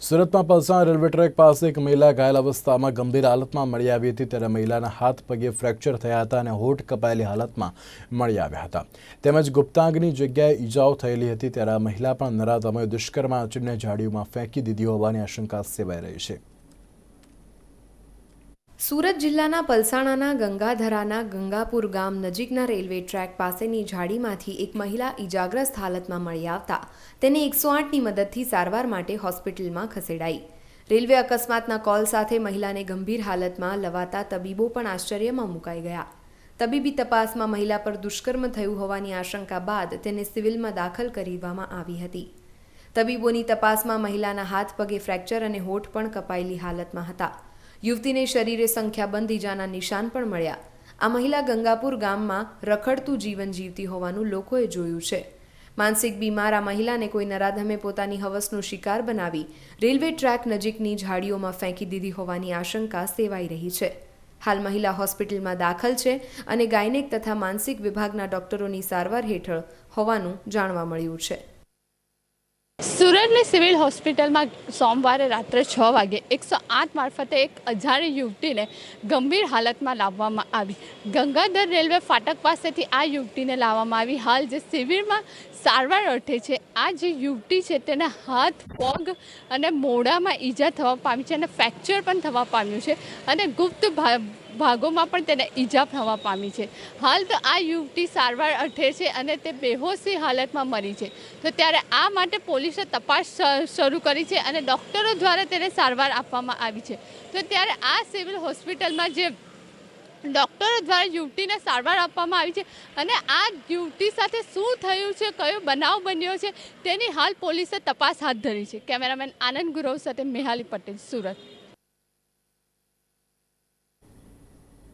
સુરતમાં પલસાણ railway track પાસે એક મહિલા ઘાયલ અવસ્થામાં ગંભીર હાલતમાં મળી આવી હતી. ત્યારે મહિલાના હાથ પગે ફ્રેક્ચર થયા હતા અને હોઠ કપાયેલી હાલતમાં મળી આવ્યા હતા. તેમજ ગુપ્તાંગની જગ્યાએ ઈજાઓ થયેલી હતી. ત્યારે આ મહિલા પણ નરાધમોએ દુષ્કર્મ આચરીને ઝાડીઓમાં ફેંકી દીધી હોવાની આશંકા સેવાઈ રહી છે. સુરત જિલ્લાના પલસાણાના ગંગાધરાના ગંગાપુર ગામ નજીકના રેલવે ટ્રેક પાસેની ઝાડીમાંથી એક મહિલા ઇજાગ્રસ્ત હાલતમાં મળી આવતા તેને એકસો આઠની મદદથી સારવાર માટે હોસ્પિટલમાં ખસેડાઈ. રેલવે અકસ્માતના કોલ સાથે મહિલાને ગંભીર હાલતમાં લવાતા તબીબો પણ આશ્ચર્યમાં મુકાઈ ગયા. તબીબી તપાસમાં મહિલા પર દુષ્કર્મ થયું હોવાની આશંકા બાદ તેને સિવિલમાં દાખલ કરવામાં આવી હતી. તબીબોની તપાસમાં મહિલાના હાથ પગે ફ્રેક્ચર અને હોઠ પણ કપાયેલી હાલતમાં હતા. યુવતીને શરીરે સંખ્યાબંધ ઇજાના નિશાન પણ મળ્યા. આ મહિલા ગંગાપુર ગામમાં રખડતું જીવન જીવતી હોવાનું લોકોએ જોયું છે. માનસિક બીમાર આ મહિલાને કોઈ નરાધમે પોતાની હવસનો શિકાર બનાવી રેલવે ટ્રેક નજીકની ઝાડીઓમાં ફેંકી દીધી હોવાની આશંકા સેવાઈ રહી છે. હાલ મહિલા હોસ્પિટલમાં દાખલ છે અને ગાયનેક તથા માનસિક વિભાગના ડોક્ટરોની સારવાર હેઠળ હોવાનું જાણવા મળ્યું છે. સુરતની સિવિલ હોસ્પિટલમાં સોમવારે રાત્રે છ વાગે એકસો આઠ મારફતે એક અજાણી યુવતીને ગંભીર હાલતમાં લાવવામાં આવી. ગંગાધર રેલવે ફાટક પાસેથી આ યુવતીને લાવવામાં આવી. હાલ જે સિવિલમાં સારવાર અર્થે છે. આ જે યુવતી છે તેના હાથ, પગ અને મોઢામાં ઈજા થવા પામી છે અને ફ્રેક્ચર પણ થવા પામ્યું છે અને ગુપ્ત ભાગોમાં પણ તેને ઈજા થવા પામી છે. હાલ તો આ યુવતી સારવાર અર્થે છે અને તે બેહોશી હાલતમાં મરી છે. તો ત્યારે આ માટે પોલીસે તપાસ શરૂ કરી છે અને ડૉક્ટરો દ્વારા તેને સારવાર આપવામાં આવી છે. તો ત્યારે આ સિવિલ હોસ્પિટલમાં જે ડૉક્ટરો દ્વારા યુવતીને સારવાર આપવામાં આવી છે અને આ યુવતી સાથે શું થયું છે, કયો બનાવ બન્યો છે, તેની હાલ પોલીસે તપાસ હાથ ધરી છે. કેમેરામેન આનંદ ગુરવ સાથે મેહાલી પટેલ, સુરત.